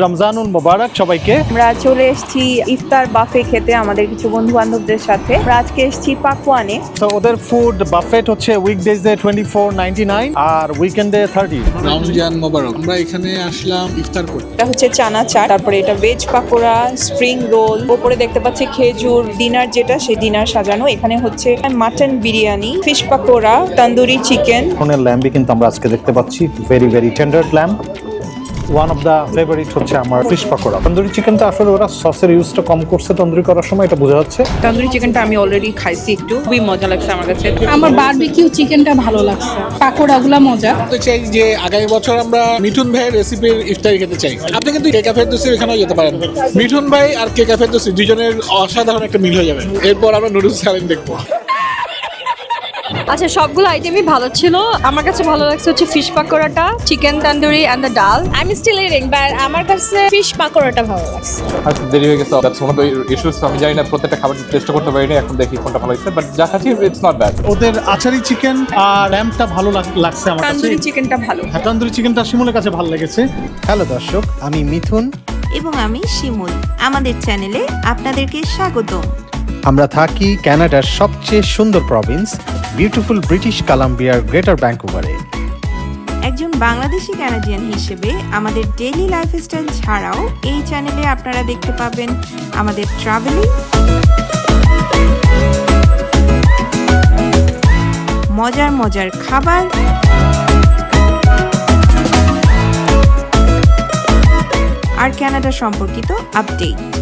রমজানুল মোবারক সবাইকে। আমরা চলে এসেছি ইফতার বাফে খেতে আমাদের কিছু বন্ধু বান্ধবদের সাথে। আমরা আজকে এসেছি পাকুয়ানে তো ওদের ফুড বাফেট হচ্ছে উইকডেজে টোয়েন্টি ফোর নাইনটি নাইন আর উইকেন্ডে থার্টি রমজান মোবারক। আমরা এখানে আসলাম ইফতার করতে। এটা হচ্ছে চানা চাট তারপরে এটা ভেজ পাকোড়া স্প্রিং রোল ওপরে দেখতে পাচ্ছি খেজুর ডিনার যেটা সেই ডিনার সাজানো। এখানে হচ্ছে mutton biryani fish pakora tandoori chicken ফোনের ল্যাম্বই কিন্তু আমরা আজকে দেখতে পাচ্ছি। Very very tender lamb one of the favourite হচ্ছে আমার ফিশ পাকোড়া। তন্দুরি চিকেনটা আসলে ওরা সসের ইউজটা কম করছে তন্দুরি করার সময় এটা বোঝা যাচ্ছে। তন্দুরি চিকেনটা আমি অলরেডি খাইছি একটু খুবই মজা লাগছে আমার কাছে। আমার বারবিকিউ চিকেনটা ভালো লাগছে পাকোড়াগুলো মজা। তো চাই যে আগামী বছর আমরা মিঠুন ভাইয়ের রেসিপির ইফতারি খেতে চাই। আপনি কিন্তু কেকা ফেরদোসি এখানেও যেতে পারেন। মিঠুন ভাই আর কেকা ফেরদোসি দুজনের অসাধারণ একটা মিল হয়ে যাবে। এরপর আমরা নুডলস চ্যালেঞ্জ দেখব। আচ্ছা সবগুলো আইটেমই ভালো ছিল। আমার কাছে ভালো লাগছে হচ্ছে fish পাকোড়াটা chicken tandoori and the dal I am still eating but আমার কাছে ফিশ পাকোড়াটা ভালো লাগছে। হয়তো দেরি হয়ে গেছে that's one of the issues আমি জানি না প্রত্যেকটা খাবার টেস্ট করতে পারিনি এখন দেখি কোনটা ভালো হয়েছে বাট যা খাচ্ছি ইটস নট ব্যাড ওদের আচারি চিকেন আর ল্যাম্পটা ভালো লাগছে আমার কাছে। তন্দুরি চিকেনটা ভালো। হ্যাঁ তন্দুরি চিকেনটা শিমুলের কাছে ভালো লেগেছে। হ্যালো দর্শক আমি মিথুন। এবং আমি শিমুল। আমাদের চ্যানেলে আপনাদেরকে স্বাগতম। আমরা থাকি কানাডার সবচেয়ে সুন্দর প্রভিন্স বিউটিফুল ব্রিটিশ কলাম্বিয়ার গ্রেটার ব্যাঙ্কুভারে একজন বাংলাদেশি ক্যানাডিয়ান হিসেবে আমাদের ডেইলি লাইফস্টাইল ছাড়াও এই চ্যানেলে আপনারা দেখতে পাবেন আমাদের ট্রাভেলিং মজার মজার খাবার, আর ক্যানাডা সম্পর্কিত আপডেট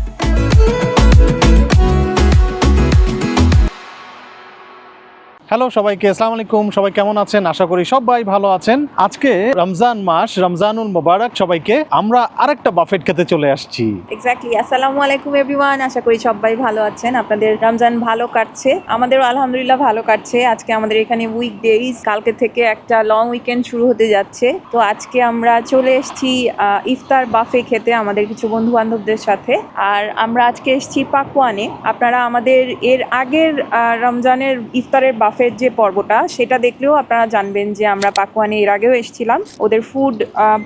হ্যালো সবাইকে, আসসালামু আলাইকুম। সবাই কেমন আছেন? আশা করি সবাই ভালো আছেন। আজকে রমজান মাস, রমজানুল মোবারক সবাইকে আমরা আরেকটা বাফেট খেতে চলে আসছি। এক্স্যাক্টলি আসসালামু আলাইকুম এভরিওয়ান আশা করি সবাই ভালো আছেন। আপনাদের রমজান ভালো কাটছে। আমাদেরও আলহামদুলিল্লাহ ভালো কাটছে। আজকে আমাদের এখানে উইক ডেইজ কালকে থেকে একটা লং উইকেন্ড শুরু হতে যাচ্ছে। তো আজকে আমরা চলে এসেছি ইফতার বাফে খেতে আমাদের কিছু বন্ধু বান্ধবদের সাথে। আর আমরা আজকে এসেছি পাকুয়ানে। আপনারা আমাদের এর আগের রমজানের ইফতারের বাফের যে পর্বটা, সেটা দেখলেও আপনারা জানবেন যে আমরা পাকুয়ানে এর আগেও এসেছিলাম। ওদের ফুড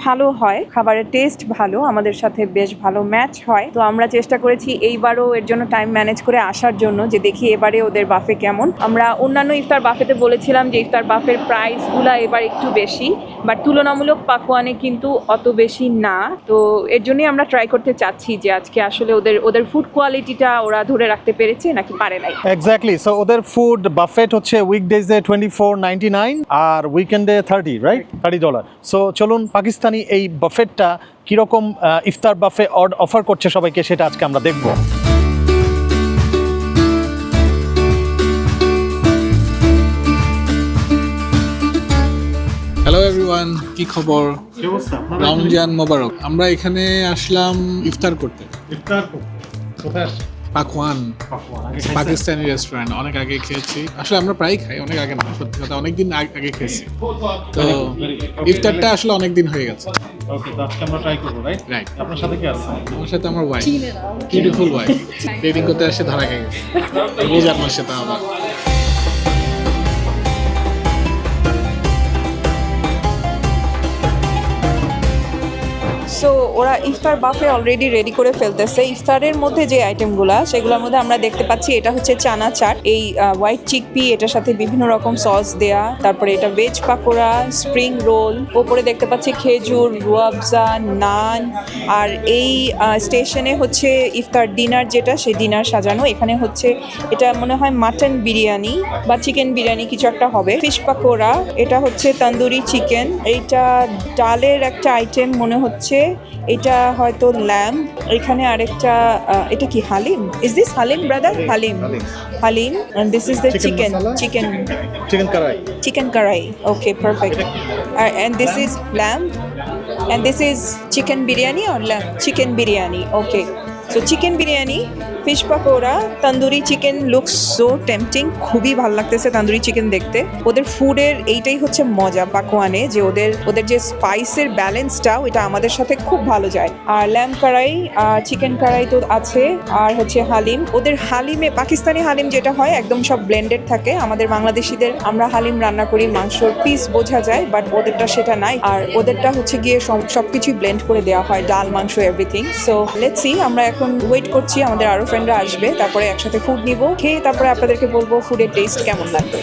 ভালো হয়, খাবারের টেস্ট ভালো, আমাদের সাথে বেশ ভালো ম্যাচ হয়। তো আমরা চেষ্টা করেছি এইবারও এর জন্য টাইম ম্যানেজ করে আসার জন্য যে দেখি এবারে ওদের বাফে কেমন। আমরা অন্যান্য ইফতার বাফেতে বলেছিলাম যে ইফতার বাফের প্রাইসগুলো এবার একটু বেশি বাট তুলনামূলক পাকুয়ানে কিন্তু অত বেশি না। তো এর জন্যই আমরা ট্রাই করতে চাচ্ছি যে আজকে আসলে ওদের ওদের ফুড কোয়ালিটিটা ওরা ধরে রাখতে পেরেছে নাকি পারে নাই। এক্স্যাক্টলি সো ওদের ফুড বাফেট হচ্ছে উইকডেজে টোয়েন্টি ফোর নাইনটি নাইন আর উইকেন্ডে thirty right thirty dollar so চলুন পাকিস্তানি এই বাফেটটা কীরকম ইফতার বাফে অফার করছে সবাইকে সেটা আজকে আমরা দেখব। হ্যালো এভরিওয়ান কি খবর? রমজান মোবারক। আমরা এখানে আসলাম ইফতার করতে। পাকওয়ান পাকিস্তানি রেস্টুরেন্ট অনেক আগে খেয়েছি। আসলে আমরা প্রায় খাই অনেক আগে না সত্যি কথা অনেকদিন আগে আগে খেয়েছি। তো ইফতারটা আসলে অনেক দিন হয়ে গেছে। ওকে তো আজকে আমরা ট্রাই করব রাইট রাইট আপনার সাথে কি আছে? আমার সাথে আমার ওয়াইফ বিউটিফুল ওয়াইফ ডেটিং করতে আসে ধরা খেয়ে গেছে। বোঝার আপনার সাথে আমার সো ওরা ইফতার বাফে অলরেডি রেডি করে ফেলতেছে। ইফতারের মধ্যে যে আইটেমগুলো সেগুলোর মধ্যে আমরা দেখতে পাচ্ছি, এটা হচ্ছে চানা চাট। এই হোয়াইট চিকপি এটার সাথে বিভিন্ন রকম সস দেয়া। তারপরে এটা ভেজ পাকোড়া স্প্রিং রোল ওপরে দেখতে পাচ্ছি খেজুর, রুয়াবজা, নান। আর এই স্টেশনে হচ্ছে ইফতার ডিনার যেটা, সেই ডিনার সাজানো। এখানে হচ্ছে, এটা মনে হয় মাটন বিরিয়ানি বা চিকেন বিরিয়ানি কিছু একটা হবে। ফিশ পাকোড়া, এটা হচ্ছে তন্দুরি চিকেন এইটা ডালের একটা আইটেম মনে হচ্ছে। এটা হয়তো ল্যাম্প এখানে আরেকটা এটা কি haleem? Is this haleem brother haleem. Haleem. And this is the chicken chicken chicken karahi chicken karahi okay perfect and this is lamb and this is chicken biryani or lamb chicken biryani okay so chicken biryani fish pakora tandoori chicken looks so tempting খুবই ভালো লাগতেছে tandoori chicken দেখতে ওদের ফুডের এইটাই হচ্ছে মজা পাকোয়ানে যে ওদের ওদের যে স্পাইসের ব্যালেন্সটা ওইটা আমাদের সাথে খুব ভালো যায় আর ল্যাম আর চিকেন কড়াই তো আছে আর হচ্ছে হালিম ওদের হালিমে পাকিস্তানি হালিম যেটা হয় একদম সব ব্লেন্ডেড থাকে আমাদের বাংলাদেশিদের আমরা হালিম রান্না করি মাংসর পিস বোঝা যায় বাট ওদেরটা সেটা নাই আর ওদেরটা হচ্ছে গিয়ে সব- সবকিছুই ব্লেন্ড করে দেওয়া হয় ডাল মাংস এভরিথিং সো লেটস আমরা এখন ওয়েট করছি আমাদের আরও ফ্রেন্ডরা আসবে তারপরে একসাথে ফুড নিব খেয়ে তারপরে আপনাদেরকে বলব ফুডের টেস্ট কেমন লাগবে।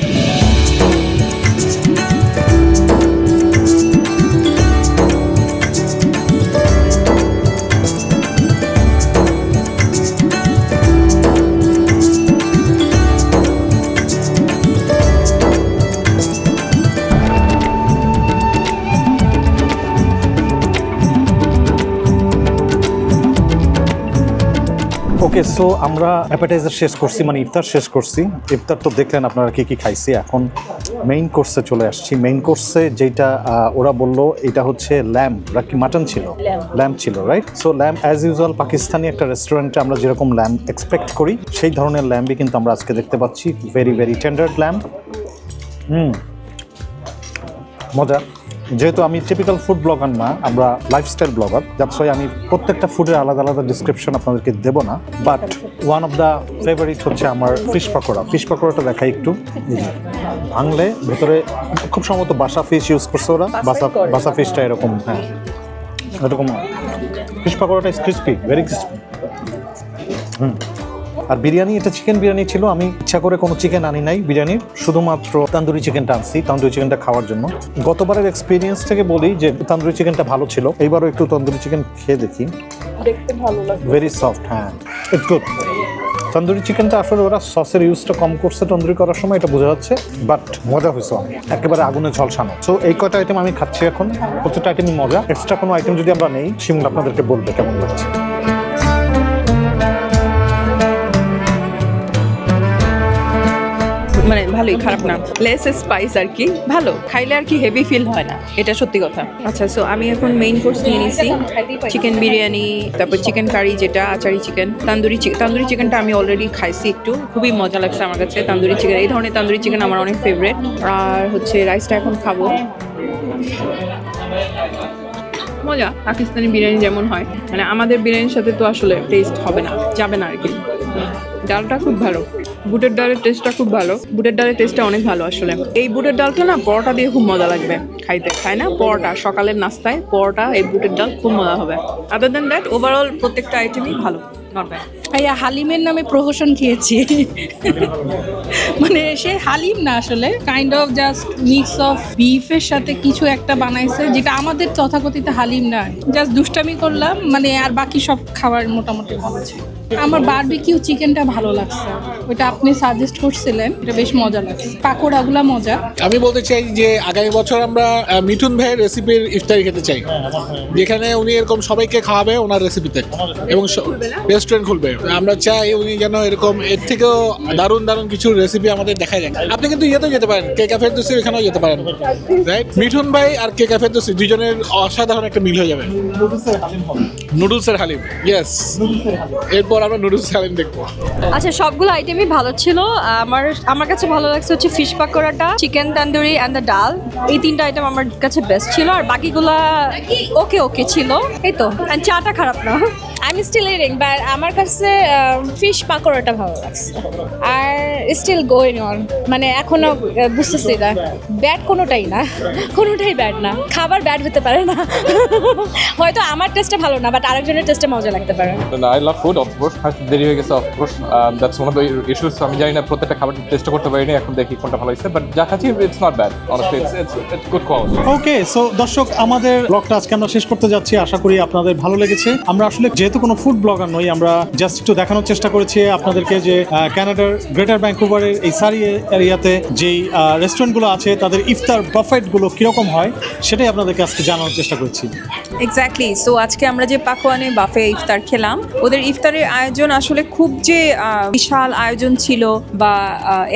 ওকে সো আমরা অ্যাপাটাইজার শেষ করছি মানে ইফতার শেষ করছি। ইফতার তো দেখলেন আপনারা কি কি খাইছি। এখন মেইন কোর্সে চলে আসছি। মেইন কোর্সে যেটা ওরা বলল এটা হচ্ছে ল্যাম্প ওরা কি মাটন ছিল? ল্যাম্প ছিল right so lamb as usual Pakistani একটা রেস্টুরেন্টে আমরা যেরকম ল্যাম্প এক্সপেক্ট করি সেই ধরনের ল্যাম্পই কিন্তু আমরা আজকে দেখতে পাচ্ছি। Very very tender lamb hmm. মজা। যেহেতু আমি টিপিক্যাল ফুড ব্লগার না আমরা লাইফস্টাইল ব্লগার ওয়াই আমি প্রত্যেকটা ফুডের আলাদা আলাদা ডিসক্রিপশন আপনাদেরকে দেবো না but one of the favourite হচ্ছে আমার ফিশ পাকোড়া ফিশ পাকোড়াটা দেখাই একটু। ভাঙলে ভেতরে খুব সম্ভবত বাসা ফিশ ইউজ করছে ওরা। বাসা বাসা ফিশটা এরকম হ্যাঁ। এরকম ফিশ পাকোড়াটা ক্রিসপি ভেরি ক্রিসপি হুম। আর বিরিয়ানি এটা চিকেন বিরিয়ানি ছিল। আমি ইচ্ছা করে কোনো চিকেন আনি নাই বিরিয়ানির। শুধুমাত্র তান্দুরি চিকেনটা আনছি তান্দুরি চিকেনটা খাওয়ার জন্য। গতবারের এক্সপিরিয়েন্স থেকে বলি যে তান্দুরি চিকেনটা ভালো ছিল। এইবারও একটু তন্দুরি চিকেন খেয়ে দেখি। দেখতে ভালো লাগবে ভেরি সফট হ্যাঁ। ইটস গুড তন্দুরি চিকেনটা আসলে ওরা সসের ইউজটা কম করছে তন্দুরি করার সময় এটা বোঝা যাচ্ছে। বাট মজা হয়েছে একেবারে আগুনে ঝলসানো। সো এই কয়টা আইটেম আমি খাচ্ছি এখন। প্রত্যেকটা আইটেমই মজা। এক্সট্রা কোনো আইটেম যদি আমরা নেই শিমুল আপনাদেরকে বলবে কেমন লাগছে। মানে ভালোই খারাপ না। লেস স্পাইস আর কি। ভালো, খাইলে আর কি হেভি ফিল হয় না। এটা সত্যি কথা। আচ্ছা সো আমি এখন মেইন কোর্স নিয়ে নিছি। চিকেন বিরিয়ানি তারপর চিকেন কারি যেটা, আচারি চিকেন তান্দুরি চিকেন তান্দুরি চিকেনটা আমি অলরেডি খাইছি একটু। খুবই মজা লাগছে আমার কাছে তান্দুরি চিকেন এই ধরনের তান্দুরি চিকেন আমার অনেক ফেভারিট আর হচ্ছে রাইসটা এখন খাব। মজা, পাকিস্তানি বিরিয়ানি যেমন হয়। মানে আমাদের বিরিয়ানির সাথে তো আসলে টেস্ট হবে না, যাবে না আর কি। ডালটা খুব ভালো। বুটের ডালের টেস্টটা খুব ভালো। বুটের ডালের টেস্টটা অনেক ভালো আসলে এই বুটের ডালটা না, পরোটা দিয়ে খুব মজা লাগবে খাইতে। খাই না? পরোটা। সকালের নাস্তায় পরোটা, এই বুটের ডাল খুব মজা হবে। আদার দেন দ্যাট ওভারঅল প্রত্যেকটা আইটেমই ভালো। ভাইয়া, হালিমের নামে প্রহসন খেয়েছি। মানে সে হালিম না আসলে। Kind of just mix of বিফের সাথে কিছু একটা বানাইছে, যেটা আমাদের তথাকথিত হালিম না। জাস্ট দুষ্টামি করলাম মানে আর বাকি সব খাবার মোটামুটি ভালো আমার বারবিকিউ চিকেনটা ভালো লাগছে। ওটা আপনি সাজেস্ট করছিলেন, এটা বেশ মজা লাগছে। পাকোড়াগুলা মজা। আমি বলতে চাই যে, আগামী বছর আমরা মিঠুন ভাইয়ের রেসিপির ইফতারি খেতে চাই। যেখানে উনি এরকম সবাইকে খাওয়াবে ওনার রেসিপিতে এবং রেস্টুরেন্ট খুলবে। আমরা চাই উনি যেন এরকম, এর থেকেও দারুণ দারুণ কিছু রেসিপি আমাদের দেখায় দেন আপনি কিন্তু ইয়েতেও যেতে পারেন, কে ক্যাফে দোষী এখানেও যেতে পারেন। রাইট মিঠুন ভাই আর কে ক্যাফে দোষী দুজনের অসাধারণ একটা মিল হয়ে যাবে। নুডলসের হালিম ইয়েস এরপর আমরা নুডলস হালিম দেখব। আচ্ছা সবগুলো আইটেমই ভালো ছিল। আমার আমার কাছে ভালো লাগছে হচ্ছে fish পাকোড়াটা chicken tandoori and the dal এই তিনটা আইটেম আমার কাছে বেস্ট ছিল। আর বাকিগুলা ওকে ওকে ছিল। এই তো। চাটা খারাপ না। I am still eating but আমার কাছে ফিশ পাকোড়াটা ভালো লাগছে। আর স্টিল গোয়িং অন মানে এখনও বুঝতেছি না। ব্যাড কোনোটাই না। কোনোটাই ব্যাড না। খাবার ব্যাড হতে পারে না। হয়তো আমার টেস্টটা ভালো না বাট আরেকজনের টেস্টে মজা লাগতে পারে। আই লাভ ফুড অফকোর্স হয়তো দেরি হয়ে গেছে of course that's one of the issues আমি জানি না প্রত্যেকটা খাবার টেস্ট করতে পারিনি এখন দেখি কোনটা ভালো হয়েছে বাট যা খাচ্ছি it's not bad honestly it's it's good quality okay so দর্শক আমাদের ব্লগটা আজকে আমরা শেষ করতে যাচ্ছি আশা করি আপনাদের ভালো লেগেছে। আমরা আসলে যেহেতু কোনো ফুড ব্লগার নই আমরা জাস্ট একটু দেখানোর চেষ্টা করেছি আপনাদেরকে যে আহ, কানাডার গ্রেটার ব্যাঙ্কুভারের এই সারি এরিয়াতে যেই রেস্টুরেন্টগুলো আছে তাদের ইফতার বাফেটগুলো কীরকম হয় সেটাই আপনাদেরকে আজকে জানানোর চেষ্টা করছি। এক্স্যাক্টলি সো আজকে আমরা যে পাকোয়ানে বাফে ইফতার খেলাম। ওদের ইফতারের আয়োজন আসলে খুব যে বিশাল আয়োজন ছিল বা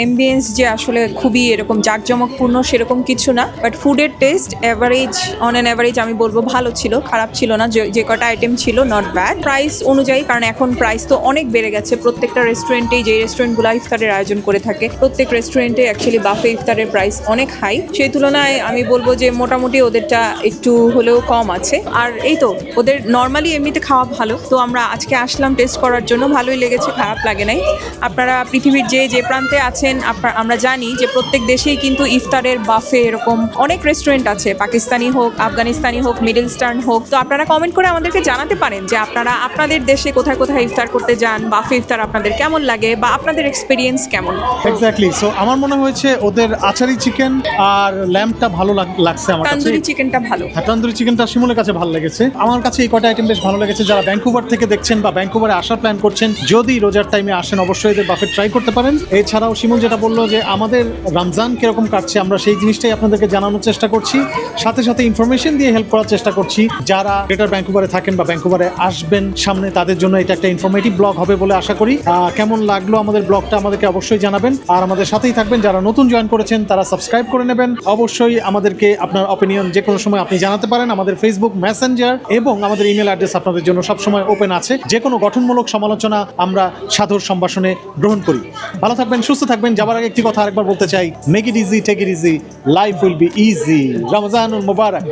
এমবিয়েন্স যে আসলে খুবই এরকম জাঁকজমকপূর্ণ সেরকম কিছু না। বাট ফুডের taste average on an average আমি বলব ভালো ছিল, খারাপ ছিল না, যে কটা আইটেম ছিল নট ব্যাড প্রাইস অনুযায়ী, কারণ এখন প্রাইস তো অনেক বেড়ে গেছে, প্রত্যেকটা রেস্টুরেন্টেই যে রেস্টুরেন্টগুলো ইফতারের আয়োজন করে থাকে, প্রত্যেক রেস্টুরেন্টে অ্যাকচুয়ালি বাফে ইফতারের প্রাইস অনেক হাই সেই তুলনায় আমি বলব যে মোটামুটি ওদেরটা একটু হলেও কম আছে। আর এই তো, ওদের নর্মালি এমনিতে খাওয়া ভালো। তো আমরা আজকে আসলাম টেস্ট করার জন্য। ভালোই লেগেছে খারাপ লাগে নাই। আপনারা পৃথিবীর যে যে প্রান্তে আছেন আমরা জানি যে প্রত্যেক দেশেই কিন্তু ইফতারের বাফে এরকম অনেক রেস্টুরেন্ট আছে। পাকিস্তানি হোক আফগানিস্তানি হোক মিডল ইস্টার্ন হোক। তো আপনারা কমেন্ট করে আমাদেরকে জানাতে পারেন যে আপনারা আপনাদের দেশে কোথায় কোথায় ইফতার করতে যান বাফে ইফতার আপনাদের কেমন লাগে বা আপনাদের এক্সপিরিয়েন্স কেমন? এক্স্যাক্টলি সো আমার মনে হয়েছে ওদের আচারি চিকেন আর ল্যাম্পটা ভালো লাগ- লাগছে আমার কাছে। তান্দুরি চিকেনটা ভালো। হ্যাঁ, তন্দুরি চিকেনটা শিমুলের কাছে ভালো লেগেছে। আমার কাছে এই কটা আইটেম বেশ ভালো লেগেছে। যারা ব্যাঙ্কুভার থেকে দেখছেন বা ব্যাঙ্কুভারে আসার প্ল্যান করছেন, যদি রোজার টাইমে আসেন, অবশ্যই এদের বাফেট ট্রাই করতে পারেন। এছাড়াও শিমুল যেটা বলল যে, আমাদের রমজান কীরকম কাটছে, আমরা সেই জিনিসটাই আপনাদেরকে জানানোর চেষ্টা করছি। সাথে সাথে ইনফরমেশন দিয়ে হেল্প করার চেষ্টা করছি। যারা গ্রেটার ব্যাঙ্কুভারে থাকেন বা ব্যাঙ্কুভারে আসবেন, সামনে তাদের জন্য এটা একটা ইনফরমেটিভ ব্লগ হবে বলে আশা করি। কেমন লাগল আমাদের ব্লগটা আমাদেরকে অবশ্যই জানাবেন। আর আমাদের সাথেই থাকবেন যারা নতুন জয়েন করেছেন, তারা সাবস্ক্রাইব করে নেবেন। অবশ্যই আমাদেরকে আপনার অপিনিয়ন যে কোনো সময় আপনি জানাতে পারেন আমাদের ফেসবুক মেসেঞ্জার এবং আমাদের ইমেল অ্যাড্রেস আপনাদের জন্য সবসময় ওপেন আছে। যে কোনো গঠনমূলক সমালোচনা আমরা সাধুর সম্ভাষণে গ্রহণ করি। ভালো থাকবেন, সুস্থ থাকবেন। যাবার আগে একটি কথা আরেকবার বলতে চাই। Make it easy take it easy life will be easy রমজানুল মুবারক